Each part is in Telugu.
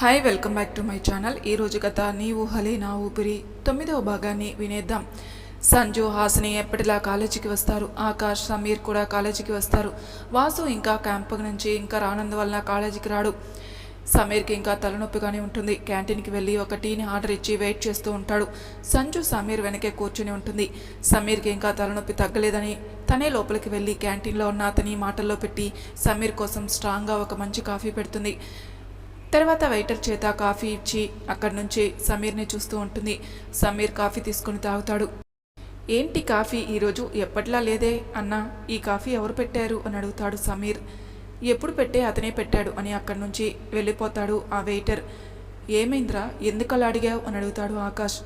Hi welcome back to my channel ఈ రోజు గత నీ ఊహలే నా ఊపిరి తొమ్మిదవ భాగాన్ని వినేద్దాం. సంజు హాసిని ఎప్పటిలా కాలేజీకి వస్తారు? ఆకాష్ సమీర్ కూడా కాలేజీకి వస్తారు. వాసు ఇంకా క్యాంప్ నుంచి ఇంకా రానందువలన కాలేజీకి రాడు. సమీర్కి ఇంకా తలనొప్పిగానే ఉంటుంది. క్యాంటీన్కి వెళ్ళి ఒక టీని ఆర్డర్ ఇచ్చి వెయిట్ చేస్తూ ఉంటాడు. సంజు సమీర్ వెనకే కూర్చుని ఉంటుంది. సమీర్కి ఇంకా తలనొప్పి తగ్గలేదని తనే లోపలికి వెళ్ళి క్యాంటీన్లో ఉన్న అతని మాటల్లో పెట్టి సమీర్ కోసం స్ట్రాంగ్గా ఒక మంచి కాఫీ పెడుతుంది. తర్వాత వెయిటర్ చేత కాఫీ ఇచ్చి అక్కడి నుంచి సమీర్ని చూస్తూ ఉంటుంది. సమీర్ కాఫీ తీసుకొని తాగుతాడు. ఏంటి కాఫీ? ఈరోజు ఎప్పట్లా లేదే? అన్న ఈ కాఫీ ఎవరు పెట్టారు? అని అడుగుతాడు సమీర్. ఎప్పుడు పెట్టే అతనే పెట్టాడు అని అక్కడి నుంచి వెళ్ళిపోతాడు ఆ వెయిటర్. ఏమైందిరా? ఎందుకు అలా అడిగావు? అని అడుగుతాడు ఆకాష్.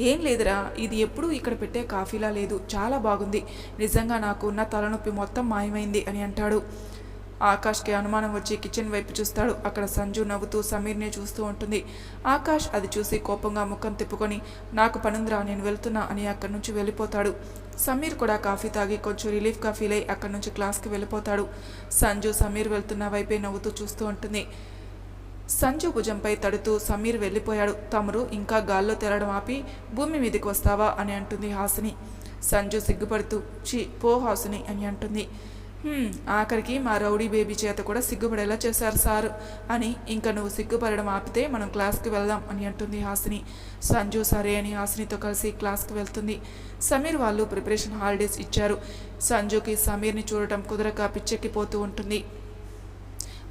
ఏం లేదురా. ఇది ఎప్పుడు ఇక్కడ పెట్టే కాఫీలా లేదు. చాలా బాగుంది. నిజంగా నాకు ఉన్న తలనొప్పి మొత్తం మాయమైంది అని అంటాడు. ఆకాష్కి అనుమానం వచ్చి కిచెన్ వైపు చూస్తాడు. అక్కడ సంజు నవ్వుతూ సమీర్ని చూస్తూ ఉంటుంది. ఆకాష్ అది చూసి కోపంగా ముఖం తిప్పుకొని నాకు పనుందిరా నేను వెళ్తున్నా అని అక్కడి నుంచి వెళ్ళిపోతాడు. సమీర్ కూడా కాఫీ తాగి కొంచెం రిలీఫ్ కాఫీలై అక్కడి నుంచి క్లాస్కి వెళ్ళిపోతాడు. సంజు సమీర్ వెళ్తున్న వైపే నవ్వుతూ చూస్తూ ఉంటుంది. సంజు భుజంపై తడుతూ సమీర్ వెళ్ళిపోయాడు. తమరు ఇంకా గాల్లో తెరడం ఆపి భూమి మీదకి వస్తావా? అని అంటుంది హాసిని. సంజు సిగ్గుపడుతూ చీ పో హాసిని అని అంటుంది. ఆఖరికి మా రౌడీ బేబీ చేత కూడా సిగ్గుపడేలా చేశారు సార్. అని ఇంకా నువ్వు సిగ్గుపడడం ఆపితే మనం క్లాస్కి వెళ్దాం అని అంటుంది హాసిని. సంజు సరే అని హాసినితో కలిసి క్లాస్కి వెళ్తుంది. సమీర్ వాళ్ళు ప్రిపరేషన్ హాలిడేస్ ఇచ్చారు. సంజుకి సమీర్ని చూడటం కుదరక పిచ్చెక్కిపోతూ ఉంటుంది.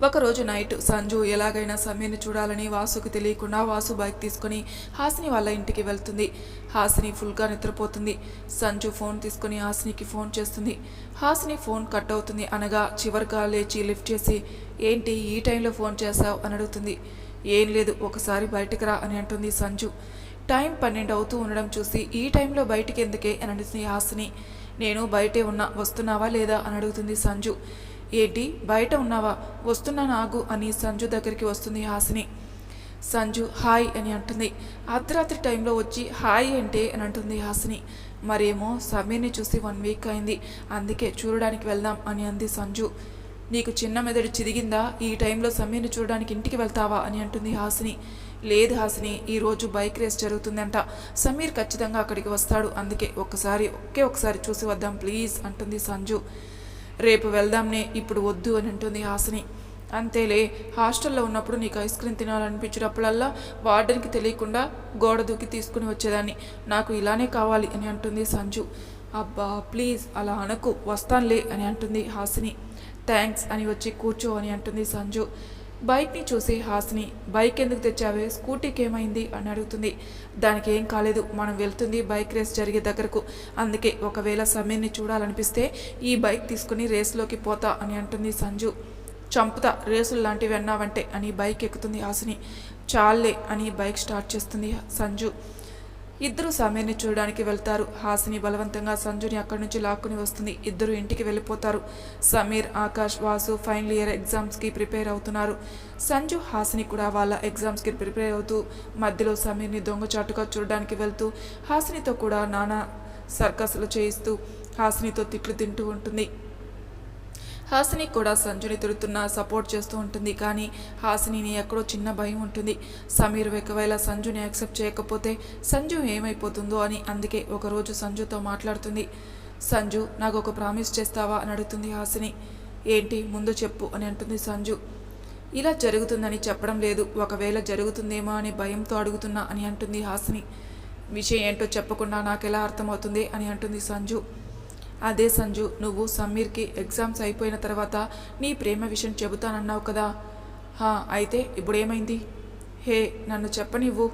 ఒకరోజు నైట్ సంజు ఎలాగైనా సమీర్ని చూడాలని వాసుకు తెలియకుండా వాసు బైక్ తీసుకొని హాసిని వాళ్ళ ఇంటికి వెళ్తుంది. హాసిని ఫుల్గా నిద్రపోతుంది. సంజు ఫోన్ తీసుకొని హాసినికి ఫోన్ చేస్తుంది. హాసిని ఫోన్ కట్ అవుతుంది అనగా చివరిగా లేచి లిఫ్ట్ చేసి ఏంటి ఈ టైంలో ఫోన్ చేశావు? అని అడుగుతుంది. ఏం లేదు ఒకసారి బయటకు రా అని అంటుంది సంజు. టైం పన్నెండు అవుతూ ఉండడం చూసి ఈ టైంలో బయటికి ఎందుకే? అని అడుగుతుంది హాసిని. నేను బయటే ఉన్నా వస్తున్నావా లేదా? అని అడుగుతుంది సంజు. ఏంటి బయట ఉన్నావా? వస్తున్నా నాగు అని సంజు దగ్గరికి వస్తుంది హాసిని. సంజు హాయ్ అని అంటుంది. అర్ధరాత్రి టైంలో వచ్చి హాయ్ అంటే అని అంటుంది హాసిని. మరేమో సమీర్ని చూసి వన్ వీక్ అయింది. అందుకే చూడడానికి వెళ్దాం అని అంది సంజు. నీకు చిన్న మెదడు చిరిగిందా ఈ టైంలో సమీర్ని చూడడానికి ఇంటికి వెళ్తావా? అని అంటుంది హాసిని. లేదు హాసిని ఈరోజు బైక్ రేస్ జరుగుతుందంట. సమీర్ ఖచ్చితంగా అక్కడికి వస్తాడు. అందుకే ఒక్కసారి ఒకే ఒకసారి చూసి వద్దాం ప్లీజ్ అంటుంది సంజు. రేపు వెళ్దాంనే ఇప్పుడు వద్దు అని అంటుంది హాసిని. అంతేలే హాస్టల్లో ఉన్నప్పుడు నీకు ఐస్ క్రీమ్ తినాలనిపించినప్పుడల్లా వార్డెన్కి తెలియకుండా గోడ దూకి తీసుకుని వచ్చేదాన్ని. నాకు ఇలానే కావాలి అని అంటుంది సంజు. అబ్బా ప్లీజ్ అలా అనకు వస్తానులే అని అంటుంది హాసిని. థ్యాంక్స్ అని వచ్చి కూర్చో అని అంటుంది సంజు. బైక్ని చూసి హాసిని బైక్ ఎందుకు తెచ్చావే? స్కూటీకి ఏమైంది? అని అడుగుతుంది. దానికి ఏం కాలేదు. మనం వెళ్తుంది బైక్ రేస్ జరిగే దగ్గరకు. అందుకే ఒకవేళ సమీర్ని చూడాలనిపిస్తే ఈ బైక్ తీసుకుని రేస్లోకి పోతా అని అంటుంది సంజు. చంపుతా. రేసులు లాంటివి అన్నావంటే అని బైక్ ఎక్కుతుంది హాసిని. చాలే అని బైక్ స్టార్ట్ చేస్తుంది సంజు. ఇద్దరు సమీర్ని చూడడానికి వెళ్తారు. హాసిని బలవంతంగా సంజుని అక్కడి నుంచి లాక్కుని వస్తుంది. ఇద్దరు ఇంటికి వెళ్ళిపోతారు. సమీర్ ఆకాష్ వాసు ఫైనల్ ఇయర్ ఎగ్జామ్స్కి ప్రిపేర్ అవుతున్నారు. సంజు హాసిని కూడా వాళ్ళ ఎగ్జామ్స్కి ప్రిపేర్ అవుతూ మధ్యలో సమీర్ని దొంగచాటుగా చూడడానికి వెళ్తూ హాసినితో కూడా నానా సర్కస్లు చేయిస్తూ హాసినితో తిట్లు తింటూ ఉంటుంది. హాసిని కూడా సంజుని తిరుగుతున్నా సపోర్ట్ చేస్తూ ఉంటుంది. కానీ హాసినిని ఎక్కడో చిన్న భయం ఉంటుంది. సమీర్ ఒకవేళ సంజుని యాక్సెప్ట్ చేయకపోతే సంజు ఏమైపోతుందో అని అందుకే ఒకరోజు సంజుతో మాట్లాడుతుంది. సంజు నాకు ఒక ప్రామిస్ చేస్తావా అని అడుగుతుంది హాసిని. ఏంటి? ముందు చెప్పు అని అంటుంది సంజు. ఇలా జరుగుతుందని చెప్పడం లేదు. ఒకవేళ జరుగుతుందేమో అని భయంతో అడుగుతున్నా అని అంటుంది హాసిని. విషయం ఏంటో చెప్పకుండా నాకెలా అర్థమవుతుంది అని అంటుంది సంజు. అదే సంజు నువ్వు సమీర్కి ఎగ్జామ్స్ అయిపోయిన తర్వాత నీ ప్రేమ విషయం చెబుతానన్నావు కదా. హా అయితే ఇప్పుడు ఏమైంది హే నన్ను చెప్పనివ్వు.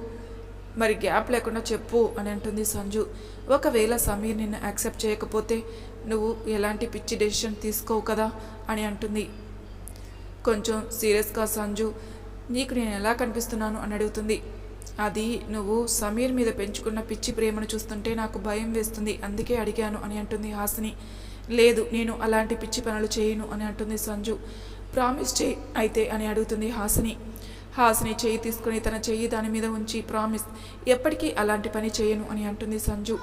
మరి గ్యాప్ లేకుండా చెప్పు అని అంటుంది సంజు. ఒకవేళ సమీర్ నిన్ను యాక్సెప్ట్ చేయకపోతే నువ్వు ఎలాంటి పిచ్చి డెసిషన్ తీసుకోవు కదా అని అంటుంది. కొంచెం సీరియస్గా సంజు నీకు నేను ఎలా కనిపిస్తున్నాను అని అడుగుతుంది. అది నువ్వు సమీర్ మీద పెంచుకున్న పిచ్చి ప్రేమను చూస్తుంటే నాకు భయం వేస్తుంది. అందుకే అడిగాను అని అంటుంది హాసిని. లేదు నేను అలాంటి పిచ్చి పనులు చేయను అని అంటుంది సంజు. ప్రామిస్ చేయి అయితే అని అడుగుతుంది హాసిని. హాసిని చేయి తీసుకుని తన చెయ్యి దాని మీద ఉంచి ప్రామిస్ ఎప్పటికీ అలాంటి పని చేయను అని అంటుంది సంజు.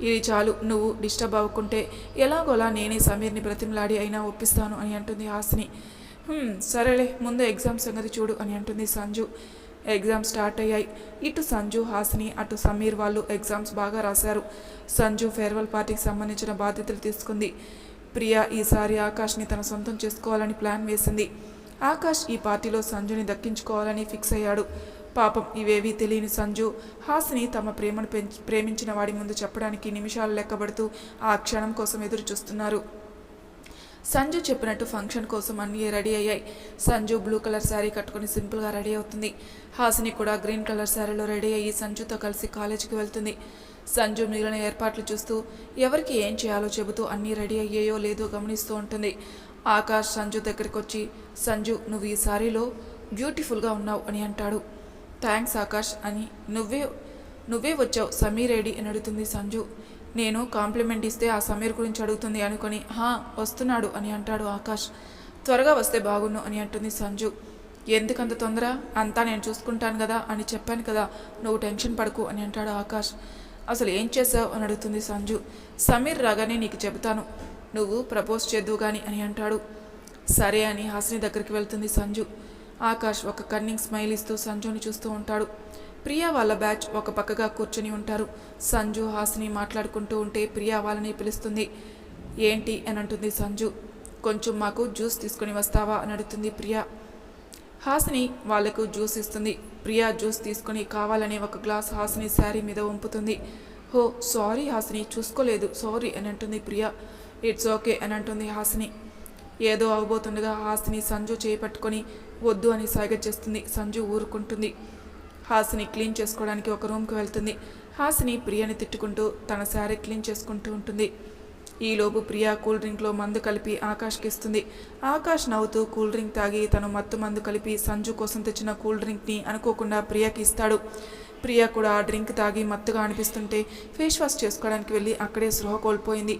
ఇది చాలు నువ్వు డిస్టర్బ్ అవ్వకుంటే ఎలాగోలా నేనే సమీర్ని బ్రతిమలాడి అయినా ఒప్పిస్తాను అని అంటుంది హాసిని. సరేలే ముందు ఎగ్జామ్ సంగతి చూడు అని అంటుంది సంజు. ఎగ్జామ్స్ స్టార్ట్ అయ్యాయి. ఇటు సంజు హాసిని అటు సమీర్ వాళ్ళు ఎగ్జామ్స్ బాగా రాశారు. సంజు ఫేర్వెల్ పార్టీకి సంబంధించిన బాధ్యతలు తీసుకుంది. ప్రియా ఈసారి ఆకాష్ని తన సొంతం చేసుకోవాలని ప్లాన్ వేసింది. ఆకాష్ ఈ పార్టీలో సంజుని దక్కించుకోవాలని ఫిక్స్ అయ్యాడు. పాపం ఇవేవీ తెలియని సంజు హాసిని తమ ప్రేమను పెంచ్ ప్రేమించిన వాడి ముందు చెప్పడానికి నిమిషాలు లెక్కబడుతూ ఆ క్షణం కోసం ఎదురు చూస్తున్నారు సంజు చెప్పినట్టు ఫంక్షన్ కోసం అన్నీ రెడీ అయ్యాయి. సంజు బ్లూ కలర్ శారీ కట్టుకుని సింపుల్గా రెడీ అవుతుంది. హాసిని కూడా గ్రీన్ కలర్ శారీలో రెడీ అయ్యి సంజుతో కలిసి కాలేజీకి వెళ్తుంది. సంజు మిగిలిన ఏర్పాట్లు చూస్తూ ఎవరికి ఏం చేయాలో చెబుతూ అన్నీ రెడీ అయ్యాయో లేదో గమనిస్తూ ఉంటుంది. ఆకాష్ సంజు దగ్గరికి వచ్చి సంజు నువ్వు ఈ శారీలో బ్యూటిఫుల్గా ఉన్నావు అని అంటాడు. థ్యాంక్స్ ఆకాష్ అని నువ్వే నువ్వే వచ్చావు సమీరేడి అని అడుగుతుంది సంజు. నేను కాంప్లిమెంట్ ఇస్తే ఆ సమీర్ గురించి అడుగుతుంది అనుకొని హా వస్తున్నాడు అని అంటాడు ఆకాష్. త్వరగా వస్తే బాగున్ను అని అంటుంది సంజు. ఎందుకంత తొందర? అంతా నేను చూసుకుంటాను కదా అని చెప్పాను కదా నువ్వు టెన్షన్ పడకు అని అంటాడు ఆకాష్. అసలు ఏం చేసావు అని అడుగుతుంది సంజు. సమీర్ రాగానే నీకు చెబుతాను. నువ్వు ప్రపోజ్ చేద్దువు కానీ అని అంటాడు. సరే అని హాసిని దగ్గరికి వెళ్తుంది సంజు. ఆకాష్ ఒక కన్నింగ్ స్మైల్ ఇస్తూ సంజుని చూస్తూ ఉంటాడు. ప్రియా వాళ్ళ బ్యాచ్ ఒక పక్కగా కూర్చొని ఉంటారు. సంజు హాసిని మాట్లాడుకుంటూ ఉంటే ప్రియా వాళ్ళని పిలుస్తుంది. ఏంటి అని అంటుంది సంజు. కొంచెం మాకు జ్యూస్ తీసుకొని వస్తావా అని అడుగుతుంది ప్రియా. హాసిని వాళ్ళకు జ్యూస్ ఇస్తుంది. ప్రియా జ్యూస్ తీసుకొని కావాలని ఒక గ్లాస్ హాసిని శారీ మీద వంపుతుంది. హో సారీ హాసిని చూసుకోలేదు. సారీ అని అంటుంది ప్రియా. ఇట్స్ ఓకే అని అంటుంది హాసిని. ఏదో అవబోతుండగా హాసిని సంజు చేపట్టుకొని వద్దు అని సాగ చేస్తుంది. సంజు ఊరుకుంటుంది. హాసిని క్లీన్ చేసుకోవడానికి ఒక రూమ్కి వెళ్తుంది. హాసిని ప్రియని తిట్టుకుంటూ తన శారీ క్లీన్ చేసుకుంటూ ఉంటుంది. ఈలోపు ప్రియా కూల్ డ్రింక్లో మందు కలిపి ఆకాష్కి ఇస్తుంది. ఆకాష్ నవ్వుతూ కూల్ డ్రింక్ తాగి తను మత్తు మందు కలిపి సంజు కోసం తెచ్చిన కూల్ డ్రింక్ని అనుకోకుండా ప్రియాకి ఇస్తాడు. ప్రియా కూడా ఆ డ్రింక్ తాగి మత్తుగా అనిపిస్తుంటే ఫేస్ వాష్ చేసుకోవడానికి వెళ్ళి అక్కడే స్పృహ కోల్పోయింది.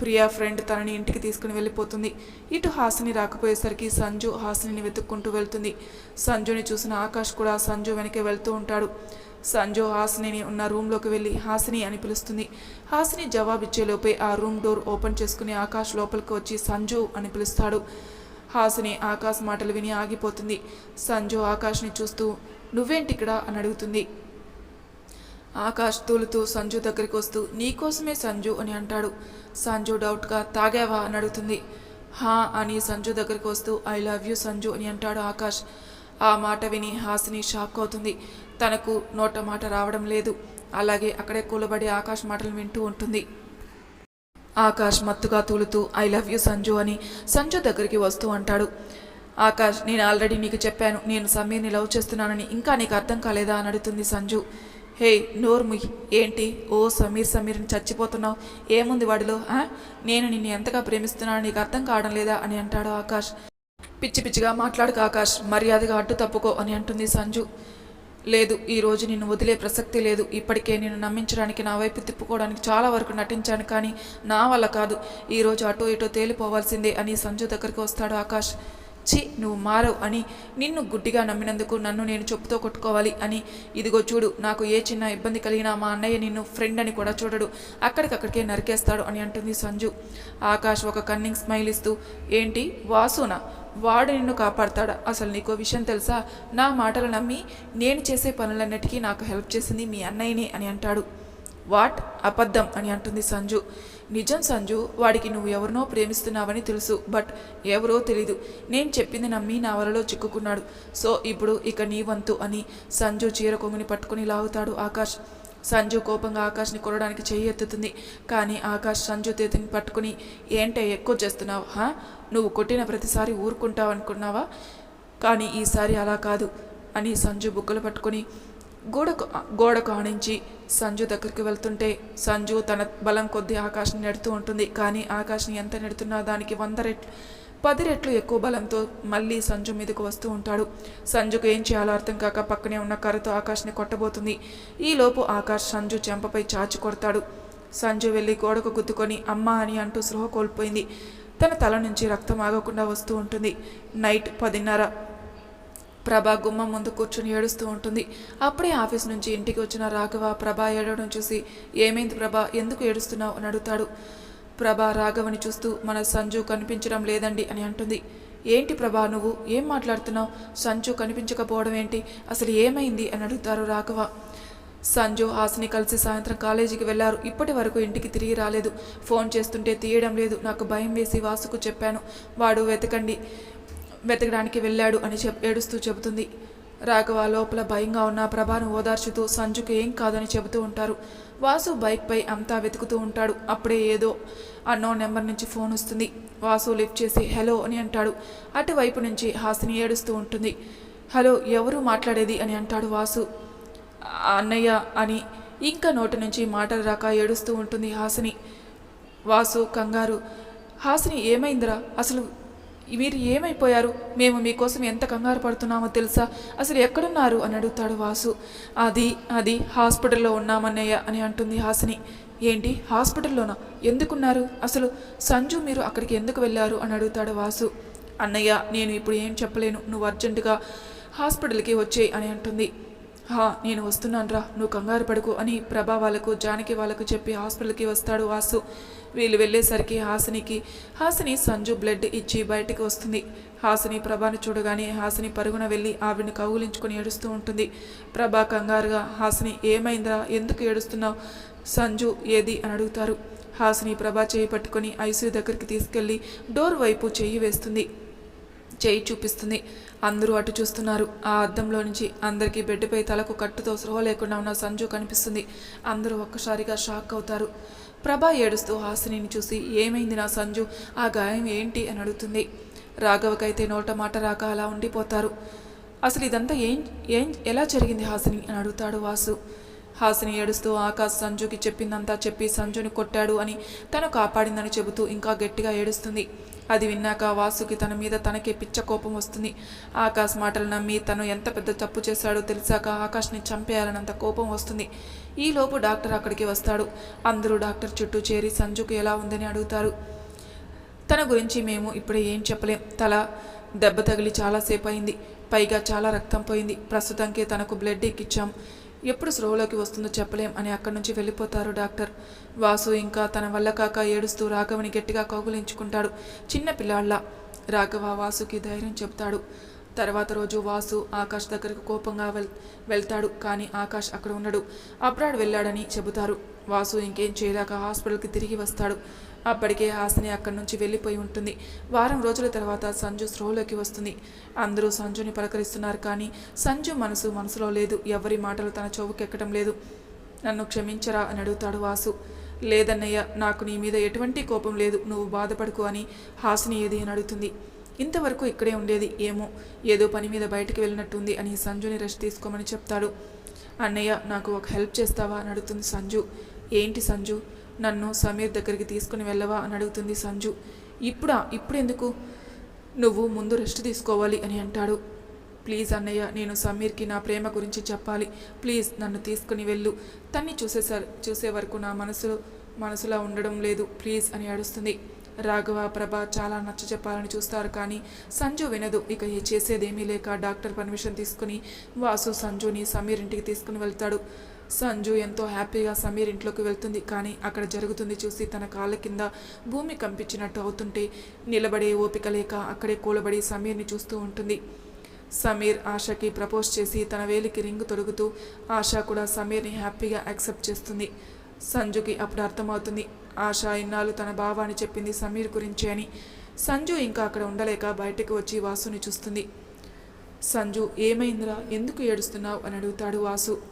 ప్రియా ఫ్రెండ్ తనని ఇంటికి తీసుకుని వెళ్ళిపోతుంది. ఇటు హాసిని రాకపోయేసరికి సంజు హాసిని వెతుక్కుంటూ వెళ్తుంది. సంజుని చూసిన ఆకాష్ కూడా సంజు వెనకే వెళ్తూ ఉంటాడు. సంజు హాసిని ఉన్న రూమ్లోకి వెళ్ళి హాసిని అని పిలుస్తుంది. హాసిని జవాబిచ్చేలోపే ఆ రూమ్ డోర్ ఓపెన్ చేసుకుని ఆకాష్ లోపలికి వచ్చి సంజు అని పిలుస్తాడు. హాసిని ఆకాష్ మాటలు విని ఆగిపోతుంది. సంజు ఆకాష్ని చూస్తూ నువ్వేంటి ఇక్కడ? అని అడుగుతుంది. ఆకాష్ తూలుతూ సంజు దగ్గరికి వస్తూ నీకోసమే సంజు అని అంటాడు. సంజు డౌట్గా తాగావా? అని అడుగుతుంది. హా అని సంజు దగ్గరికి వస్తూ ఐ లవ్ యూ సంజు అని అంటాడు ఆకాష్. ఆ మాట విని హాసిని షాక్ అవుతుంది. తనకు నోట మాట రావడం లేదు. అలాగే అక్కడే కూలబడి ఆకాష్ మాటలు వింటూ ఉంటుంది. ఆకాష్ మత్తుగా తూలుతూ ఐ లవ్ యూ సంజు అని సంజు దగ్గరికి వస్తూ అంటాడు. ఆకాష్ నేను ఆల్రెడీ నీకు చెప్పాను. నేను సమీర్ని లవ్ చేస్తున్నానని. ఇంకా నీకు అర్థం కాలేదా? అని అడుగుతుంది సంజు. హే నోర్ముయ్ ఏంటి? ఓ సమీర్ సమీర్ని చచ్చిపోతున్నావు. ఏముంది వాడిలో? నేను నిన్ను ఎంతగా ప్రేమిస్తున్నానని నీకు అర్థం కావడం లేదా అని అంటాడు ఆకాష్. పిచ్చి పిచ్చిగా మాట్లాడుక ఆకాష్. మర్యాదగా అడ్డు తప్పుకో అని అంటుంది సంజు. లేదు ఈరోజు నిన్ను వదిలే ప్రసక్తి లేదు. ఇప్పటికే నేను నమ్మించడానికి నా వైపు తిప్పుకోవడానికి చాలా వరకు నటించాను కానీ నా వల్ల కాదు. ఈరోజు అటో ఇటో తేలిపోవాల్సిందే అని సంజు దగ్గరికి వస్తాడు ఆకాష్. ఛీ నువ్వు మారవు అని నిన్ను గుడ్డిగా నమ్మినందుకు నన్ను నేను చెప్పుతో కొట్టుకోవాలి అని. ఇదిగో చూడు నాకు ఏ చిన్న ఇబ్బంది కలిగినా మా అన్నయ్య నిన్ను ఫ్రెండ్ అని కూడా చూడడు. అక్కడికక్కడికే నరికేస్తాడు అని అంటుంది సంజు. ఆకాష్ ఒక కన్నింగ్ స్మైల్ ఇస్తూ ఏంటి వాసునా? వాడు నిన్ను కాపాడతాడా? అసలు నీకో విషయం తెలుసా? నా మాటలు నమ్మి నేను చేసే పనులన్నిటికీ నాకు హెల్ప్ చేసింది మీ అన్నయ్యనే అని అంటాడు. వాట్? అబద్ధం అని అంటుంది సంజు. నిజం సంజు వాడికి నువ్వు ఎవరినో ప్రేమిస్తున్నావని తెలుసు బట్ ఎవరో తెలీదు. నేను చెప్పింది నమ్మి నా వలలో చిక్కుకున్నాడు. సో ఇప్పుడు ఇక నీ వంతు అని సంజు చీర కొంగుని పట్టుకుని లాగుతాడు ఆకాష్. సంజు కోపంగా ఆకాష్ని కొరడానికి చెయ్యి ఎత్తుతుంది. కానీ ఆకాష్ సంజు తేతిని పట్టుకుని ఏంటే ఎక్కువ చేస్తున్నావు హా? నువ్వు కొట్టిన ప్రతిసారి ఊరుకుంటావు అనుకున్నావా కానీ ఈసారి అలా కాదు అని సంజు బుగ్గలు పట్టుకొని గోడకు గోడకు ఆనించి సంజు దగ్గరికి వెళ్తుంటే సంజు తన బలం కొద్దీ ఆకాశం నెడుతూ ఉంటుంది. కానీ ఆకాశం ఎంత నెడుతున్నా దానికి వంద రెట్లు పది రెట్లు ఎక్కువ బలంతో మళ్ళీ సంజు మీదకు వస్తూ ఉంటాడు. సంజుకు ఏం చేయాలో అర్థం కాక పక్కనే ఉన్న కర్రతో ఆకాష్ని కొట్టబోతుంది. ఈలోపు ఆకాష్ సంజు చెంపపై చాచి కొడతాడు. సంజు వెళ్ళి గోడకు గుద్దుకొని అమ్మ అని అంటూ సృహ కోల్పోయింది. తన తల నుంచి రక్తం ఆగకుండా వస్తూ ఉంటుంది. నైట్ పదిన్నర. ప్రభా గుమ్మ ముందు కూర్చుని ఏడుస్తూ ఉంటుంది. అప్పుడే ఆఫీస్ నుంచి ఇంటికి వచ్చిన రాఘవ ప్రభా ఏడవడం చూసి ఏమైంది ప్రభా? ఎందుకు ఏడుస్తున్నావు? అని అడుగుతాడు. ప్రభా రాఘవని చూస్తూ మన సంజు కనిపించడం లేదండి అని అంటుంది. ఏంటి ప్రభా నువ్వు? ఏం మాట్లాడుతున్నావు? సంజు కనిపించకపోవడం ఏంటి? అసలు ఏమైంది? అని అడుగుతారు రాఘవ. సంజు హాసిని కలిసి సాయంత్రం కాలేజీకి వెళ్ళారు ఇప్పటి వరకు ఇంటికి తిరిగి రాలేదు. ఫోన్ చేస్తుంటే తీయడం లేదు. నాకు భయం వేసి వాసుకు చెప్పాను. వాడు వెతకండి. వెతకడానికి వెళ్ళాడు అని చెప్ ఏడుస్తూ చెబుతుంది. రాఘవ లోపల భయంగా ఉన్న ప్రభాను ఓదార్చుతూ సంజుకు ఏం కాదని చెబుతూ ఉంటారు. వాసు బైక్పై అంతా వెతుకుతూ ఉంటాడు. అప్పుడే ఏదో అన్నో నెంబర్ నుంచి ఫోన్ వస్తుంది. వాసు లిఫ్ట్ చేసి హలో అని అంటాడు. అటువైపు నుంచి హాసిని ఏడుస్తూ ఉంటుంది. హలో ఎవరు మాట్లాడేది అని అంటాడు వాసు. అన్నయ్య అని ఇంకా నోటి నుంచి మాటలు రాక ఏడుస్తూ ఉంటుంది హాసిని. వాసు కంగారు. హాసిని ఏమైందిరా? అసలు మీరు ఏమైపోయారు? మేము మీకోసం ఎంత కంగారు పడుతున్నామో తెలుసా? అసలు ఎక్కడున్నారు? అని అడుగుతాడు వాసు. అది అది హాస్పిటల్లో ఉన్నామన్నయ్య అని అంటుంది హాసిని. ఏంటి? హాస్పిటల్లోనా? ఎందుకున్నారు? అసలు సంజు మీరు అక్కడికి ఎందుకు వెళ్ళారు? అని అడుగుతాడు వాసు. అన్నయ్య నేను ఇప్పుడు ఏం చెప్పలేను. నువ్వు అర్జెంటుగా హాస్పిటల్కి వచ్చేయి అని అంటుంది. హా నేను వస్తున్నానురా. నువ్వు కంగారు పడుకు అని ప్రభా వాళ్ళకు జానకి వాళ్ళకు చెప్పి హాస్పిటల్కి వస్తాడు వాసు. వీళ్ళు వెళ్ళేసరికి హాసినికి హాసిని సంజు బ్లడ్ ఇచ్చి బయటికి వస్తుంది. హాసిని ప్రభాని చూడగానే హాసిని పరుగున వెళ్ళి ఆవిడని కౌగులించుకొని ఏడుస్తూ ఉంటుంది. ప్రభా కంగారుగా హాసిని ఏమైందిరా? ఎందుకు ఏడుస్తున్నావు? సంజు ఏది? అని అడుగుతారు. హాసిని ప్రభా చేయి పట్టుకొని ఐసీయూ దగ్గరికి తీసుకెళ్ళి డోర్ వైపు చేయి వేస్తుంది. చేయి చూపిస్తుంది. అందరూ అటు చూస్తున్నారు. ఆ అద్దంలో నుంచి అందరికీ బెడ్పై తలకు కట్టుతో సృహ లేకుండా ఉన్న సంజు కనిపిస్తుంది. అందరూ ఒక్కసారిగా షాక్ అవుతారు. ప్రభా ఏడుస్తూ హాసినిని చూసి ఏమైంది నా సంజు? ఆ గాయం ఏంటి? అని అడుగుతుంది. రాఘవకైతే నోట మాట రాక అలా ఉండిపోతారు. అసలు ఇదంతా ఏం ఏం ఎలా జరిగింది హాసిని? అని అడుగుతాడు వాసు. హాసిని ఏడుస్తూ ఆకాశ్ సంజుకి చెప్పిందంతా చెప్పి సంజుని కొట్టాడు అని తను కాపాడిందని చెబుతూ ఇంకా గట్టిగా ఏడుస్తుంది. అది విన్నాక వాసుకి తన మీద తనకే పిచ్చ కోపం వస్తుంది. ఆకాశ్ మాటలు నమ్మి తను ఎంత పెద్ద తప్పు చేశాడో తెలిసాక ఆకాష్ని చంపేయాలన్నంత కోపం వస్తుంది. ఈలోపు డాక్టర్ అక్కడికి వస్తాడు. అందరూ డాక్టర్ చుట్టూ చేరి సంజుకు ఎలా ఉందని అడుగుతారు. తన గురించి మేము ఇప్పుడే ఏం చెప్పలేం. తల దెబ్బ తగిలి చాలాసేపు అయింది. పైగా చాలా రక్తం పోయింది. ప్రస్తుతానికి తనకు బ్లడ్ ఎక్కిచ్చాం. ఎప్పుడు స్రోలోకి వస్తుందో చెప్పలేం అని అక్కడి నుంచి వెళ్ళిపోతారు డాక్టర్. వాసు ఇంకా తన వల్ల కాక ఏడుస్తూ రాఘవని గట్టిగా కౌగులించుకుంటాడు. చిన్న పిల్లాళ్ళ రాఘవ వాసుకి ధైర్యం చెప్తాడు. తర్వాత రోజు వాసు ఆకాష్ దగ్గరకు కోపంగా వెల్ వెళ్తాడు కానీ ఆకాష్ అక్కడ ఉండడు. అబ్రాడ్ వెళ్ళాడని చెబుతారు. వాసు ఇంకేం చేయలేక హాస్పిటల్కి తిరిగి వస్తాడు. అప్పటికే హాసిని అక్కడి నుంచి వెళ్ళిపోయి ఉంటుంది. వారం రోజుల తర్వాత సంజు స్రోలోకి వస్తుంది. అందరూ సంజుని పలకరిస్తున్నారు కానీ సంజు మనసు మనసులో లేదు. ఎవరి మాటలు తన చెవుకెక్కడం లేదు. నన్ను క్షమించరా అని అడుగుతాడు వాసు. లేదన్నయ్య నాకు నీ మీద ఎటువంటి కోపం లేదు. నువ్వు బాధపడుకు అని హాసిని ఏది అని అడుగుతుంది. ఇంతవరకు ఇక్కడే ఉండేది ఏమో. ఏదో పని మీద బయటికి వెళ్ళినట్టుంది అని సంజుని రెస్ట్ తీసుకోమని చెప్తాడు. అన్నయ్య నాకు ఒక హెల్ప్ చేస్తావా అని అడుగుతుంది సంజు. ఏంటి సంజు? నన్ను సమీర్ దగ్గరికి తీసుకుని వెళ్ళవా అని అడుగుతుంది సంజు. ఇప్పుడా? ఇప్పుడెందుకు? నువ్వు ముందు రెస్ట్ తీసుకోవాలి అని అంటాడు. ప్లీజ్ అన్నయ్య నేను సమీర్కి నా ప్రేమ గురించి చెప్పాలి. ప్లీజ్ నన్ను తీసుకుని వెళ్ళు. తన్ని చూసేసరి చూసే వరకు నా మనసులో మనసులా ఉండడం లేదు. ప్లీజ్ అని అడుస్తుంది రాఘవ ప్రభ చాలా నచ్చ చెప్పాలని చూస్తారు కానీ సంజు వినదు. ఇక ఏ చేసేదేమీ లేక డాక్టర్ పర్మిషన్ తీసుకుని వాసు సంజుని సమీర్ ఇంటికి తీసుకుని వెళ్తాడు. సంజు ఎంతో హ్యాపీగా సమీర్ ఇంట్లోకి వెళ్తుంది. కానీ అక్కడ జరుగుతుంది చూసి తన కాళ్ళ కింద భూమి కంపించినట్టు అవుతుంటే నిలబడే ఓపిక లేక అక్కడే కూలబడి సమీర్ని చూస్తూ ఉంటుంది. సమీర్ ఆశకి ప్రపోజ్ చేసి తన వేలికి రింగ్ తొడుగుతూ ఆశ కూడా సమీర్ని హ్యాపీగా యాక్సెప్ట్ చేస్తుంది. సంజుకి అప్పుడు అర్థమవుతుంది. ఆశ ఇన్నాళ్ళు తన బావాని చెప్పింది సమీర్ గురించి అని. సంజు ఇంకా అక్కడ ఉండలేక బయటకు వచ్చి వాసుని చూస్తుంది. సంజు ఏమైందిరా? ఎందుకు ఏడుస్తున్నావు? అని అడుగుతాడు వాసు.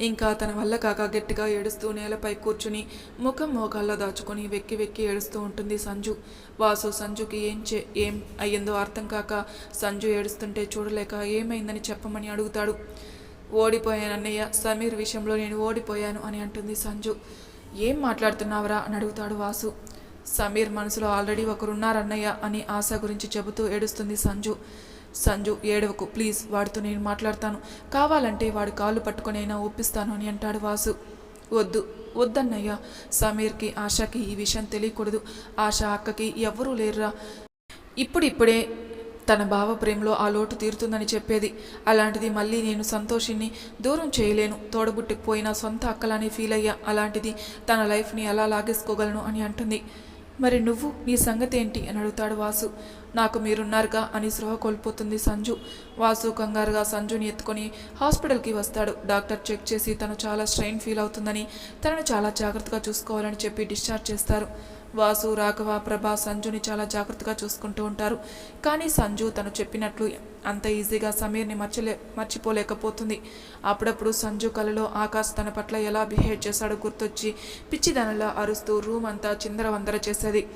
ఇంకా తన వల్ల కాక గట్టిగా ఏడుస్తూ నేలపై కూర్చుని ముఖం మోకాల్లో దాచుకొని వెక్కి వెక్కి ఏడుస్తూ ఉంటుంది సంజు. వాసు సంజుకి ఏం చే ఏం అయ్యిందో అర్థం కాక సంజు ఏడుస్తుంటే చూడలేక ఏమైందని చెప్పమని అడుగుతాడు. ఓడిపోయాను అన్నయ్య సమీర్ విషయంలో నేను ఓడిపోయాను అని అంటుంది సంజు. ఏం మాట్లాడుతున్నావురా అని అడుగుతాడు వాసు. సమీర్ మనసులో ఆల్రెడీ ఒకరున్నారన్నయ్య అని ఆశ గురించి చెబుతూ ఏడుస్తుంది సంజు. సంజు ఏడవకు ప్లీజ్ వాడితో నేను మాట్లాడతాను. కావాలంటే వాడి కాళ్ళు పట్టుకునైనా ఒప్పిస్తాను అని అంటాడు వాసు. వద్దు వద్దన్నయ్య. సమీర్కి ఆశకి ఈ విషయం తెలియకూడదు. ఆశ అక్కకి ఎవ్వరూ లేరురా. ఇప్పుడిప్పుడే తన భావ ప్రేమలో ఆ లోటు తీరుతుందని చెప్పేది. అలాంటిది మళ్ళీ నేను సంతోషిని దూరం చేయలేను. తోడబుట్టుకుపోయిన సొంత అక్కలానే ఫీల్ అయ్యా అలాంటిది తన లైఫ్ని ఎలా లాగేసుకోగలను అని అంటుంది. మరి నువ్వు నీ సంగతి ఏంటి అని అడుగుతాడు వాసు. నాకు మీరున్నారుగా అని స్పృహ కోల్పోతుంది సంజు. వాసు కంగారుగా సంజుని ఎత్తుకొని హాస్పిటల్కి వస్తాడు. డాక్టర్ చెక్ చేసి తను చాలా స్ట్రెయిన్ ఫీల్ అవుతుందని తనను చాలా జాగ్రత్తగా చూసుకోవాలని చెప్పి డిశ్చార్జ్ చేస్తారు. వాసు రాఘవ ప్రభా సంజుని చాలా జాగ్రత్తగా చూసుకుంటూ ఉంటారు. కానీ సంజు తను చెప్పినట్లు అంత ఈజీగా సమీర్ని మర్చిలే మర్చిపోలేకపోతుంది. అప్పుడప్పుడు సంజు కలలో ఆకాశ్ తన పట్ల ఎలా బిహేవ్ చేశాడో గుర్తొచ్చి పిచ్చిదనలా అరుస్తూ రూమ్ అంతా చిందరవందర చేసేది.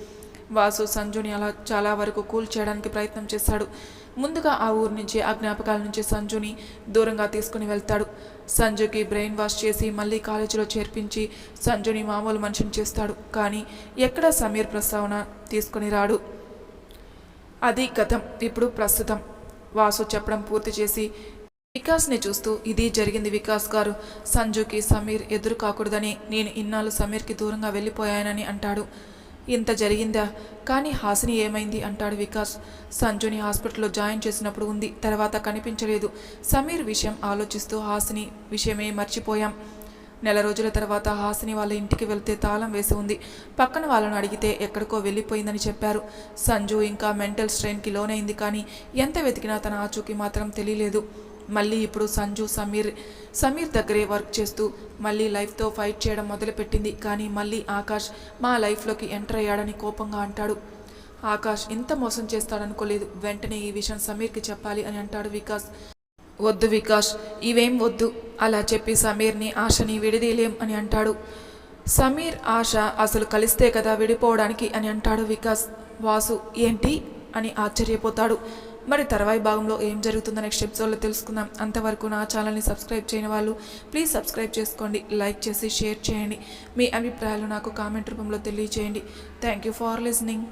వాసు సంజుని అలా చాలా వరకు కూల్ చేయడానికి ప్రయత్నం చేశాడు. ముందుగా ఆ ఊరు నుంచి ఆ జ్ఞాపకాల నుంచి సంజుని దూరంగా తీసుకుని వెళ్తాడు. సంజుకి బ్రెయిన్ వాష్ చేసి మళ్ళీ కాలేజీలో చేర్పించి సంజుని మామూలు మనిషిని చేస్తాడు. కానీ ఎక్కడా సమీర్ ప్రస్తావన తీసుకుని రాడు. అది గతం ఇప్పుడు ప్రస్తుతం. వాసు చెప్పడం పూర్తి చేసి వికాస్ని చూస్తూ ఇది జరిగింది వికాస్ గారు. సంజుకి సమీర్ ఎదురు కాకూడదని నేను ఇన్నాళ్ళు సమీర్కి దూరంగా వెళ్ళిపోయానని అంటాడు. ఇంత జరిగిందా? కానీ హాసిని ఏమైంది? అంటాడు వికాస్. సంజుని హాస్పిటల్లో జాయిన్ చేసినప్పుడు ఉంది తర్వాత కనిపించలేదు. సమీర్ విషయం ఆలోచిస్తూ హాసిని విషయమే మర్చిపోయాం. నెల రోజుల తర్వాత హాసిని వాళ్ళ ఇంటికి వెళ్తే తాళం వేసి ఉంది. పక్కన వాళ్ళని అడిగితే ఎక్కడికో వెళ్ళిపోయిందని చెప్పారు. సంజు ఇంకా మెంటల్ స్ట్రెయిన్కి లోనైంది కానీ ఎంత వెతికినా తన ఆచూకీ మాత్రం తెలియలేదు. మళ్ళీ ఇప్పుడు సంజు సమీర్ సమీర్ దగ్గరే వర్క్ చేస్తూ మళ్ళీ లైఫ్తో ఫైట్ చేయడం మొదలుపెట్టింది కానీ మళ్ళీ ఆకాష్ మా లైఫ్లోకి ఎంటర్ అయ్యాడని కోపంగా అంటాడు. ఆకాష్ ఇంత మోసం చేస్తాడనుకోలేదు. వెంటనే ఈ విషయం సమీర్కి చెప్పాలి అని అంటాడు వికాస్. వద్దు వికాష్ ఇవేం వద్దు. అలా చెప్పి సమీర్ని ఆశని విడదీయలేం అని అంటాడు. సమీర్ ఆశ అసలు కలిస్తే కదా విడిపోవడానికి అని అంటాడు వికాస్ వాసు ఏంటి? అని ఆశ్చర్యపోతాడు. మరి తర్వాయి భాగంలో ఏం జరుగుతుందో నెక్స్ట్ ఎపిసోడ్లో తెలుసుకుందాం. అంతవరకు నా ఛానల్ని సబ్స్క్రైబ్ చేయని వాళ్ళు ప్లీజ్ సబ్స్క్రైబ్ చేసుకోండి లైక్ చేసి షేర్ చేయండి. మీ అభిప్రాయాలు నాకు కామెంట్ రూపంలో తెలియజేయండి థ్యాంక్ యూ ఫర్ లిజనింగ్